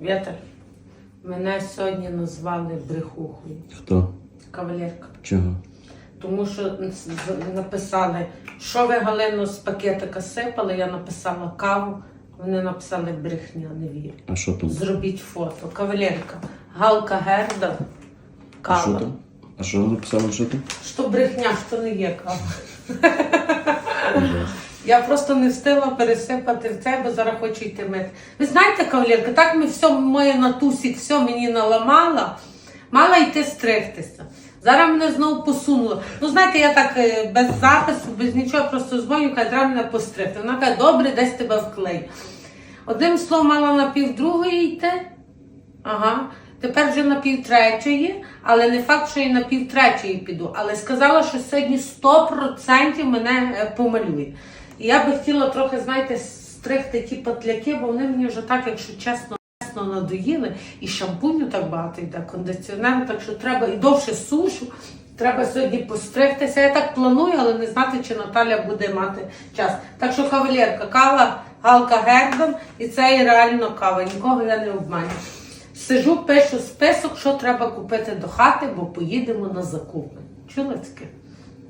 Вітер, мене сьогодні назвали брехухою. Хто? Кавалерка. Чого? Тому що написали, що ви Галину з пакетика сипали, я написала каву. Вони написали брехня, не вірю. А що там? Зробіть фото. Кавалерка. Галка Герда. А що Кава. там? А що вони писали, що там? Що брехня, що не є кава. Я просто не встигла пересипати в це, бо зараз хочу йти мити. Ви знаєте, кавалерка, так ми все, моє натусік, все мені наламала, мала йти стригтися. Зараз мене знову посунуло. Ну, знаєте, я так е, без запису, без нічого, просто дзвоню, каже, треба мене постригти. Вона каже, добре, десь тебе вклею. Одним словом, мала на пів другої йти. Ага. Тепер вже на пів третьої, але не факт, що і на пів третьої піду. Але сказала, що сьогодні 100% мене е, помалює. І я би хотіла трохи, знаєте, стригти ті патляки, бо вони мені вже так, якщо чесно, чесно надоїли. І шампуню так багато йде, кондиціонеру, так що треба і довше сушу. Треба сьогодні постригтися. Я так планую, але не знати, чи Наталя буде мати час. Так що кавалерка, кава Галка Гердон, і це є реально кава. Нікого я не обманю. Сижу, пишу список, що треба купити до хати, бо поїдемо на закупи. Чули таке?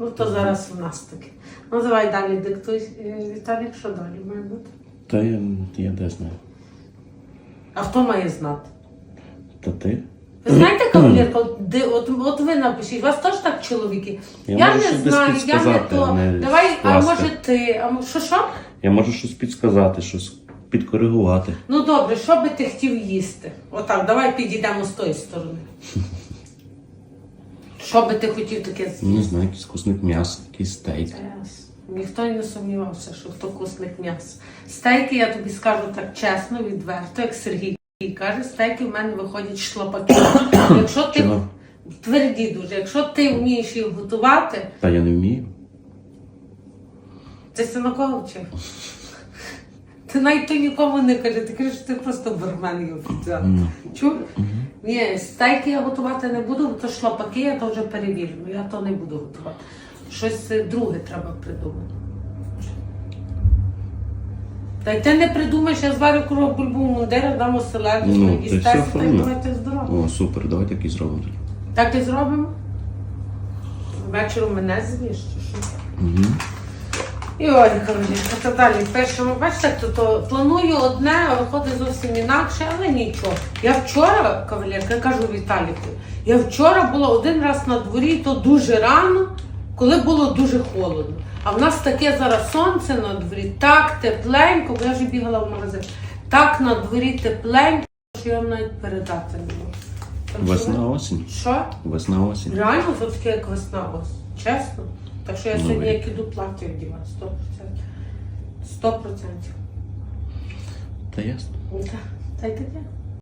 Ну то зараз у нас таке. Ну давай далі диктуй, Е, Віталік, що далі має бути? Та я, я де знаю. А хто має знати? Та ти? Ви знаєте, кавалерка, от, от, от ви напишіть, у вас теж так чоловіки? Я Я, можу не щось знаю, я не підсказати, то. не Давай, а скласти. може ти, а мо- що що? Я можу щось підсказати, щось підкоригувати. Ну добре, що би ти хотів їсти? Отак, давай підійдемо з тої сторони. Що би ти хотів таке з'їсти? Не знаю, якийсь кусник м'яса, якийсь стейк. Yes. Ніхто й не сумнівався, що хто вкусник м'яса. Стейки, я тобі скажу так чесно, відверто, як Сергій каже, стейки в мене виходять шлапаки. Якщо ти Чого? тверді дуже, якщо ти вмієш їх готувати, Та я не вмію. ти це на кого вчив? Ти навіть то нікому не каже, ти кажеш, що ти просто бармен і офіціант. Чув? Ні, стейки я готувати не буду, бо то шлапаки я то вже перевірю. Я то не буду готувати. Щось е, друге треба придумати. Та й ти не придумаєш, я зварю курва бульбу мундира, дам оселедку, Ну, ти їстеся, все та й будете здорові. О, супер, давай так і зробимо. Так і зробимо? Ввечері мене з'їш чи що? Угу. І ой, королівка, та далі пишемо. Бачите, то, то планую одне, а виходить зовсім інакше, але нічого. Я вчора, кавалерка, я кажу Віталіку, я вчора була один раз на дворі, то дуже рано, коли було дуже холодно. А в нас таке зараз сонце на дворі, так тепленько, бо я вже бігала в магазин. Так на дворі тепленько, що я вам навіть передати не можу. Так що Весна ви- осінь. Що? Весна осінь. Реально це таке, як весна ось. Чесно. Так що я Ну, сьогодні як іду плаття вдіваю, 100%. 100%. Та ясно. Так, та й таке.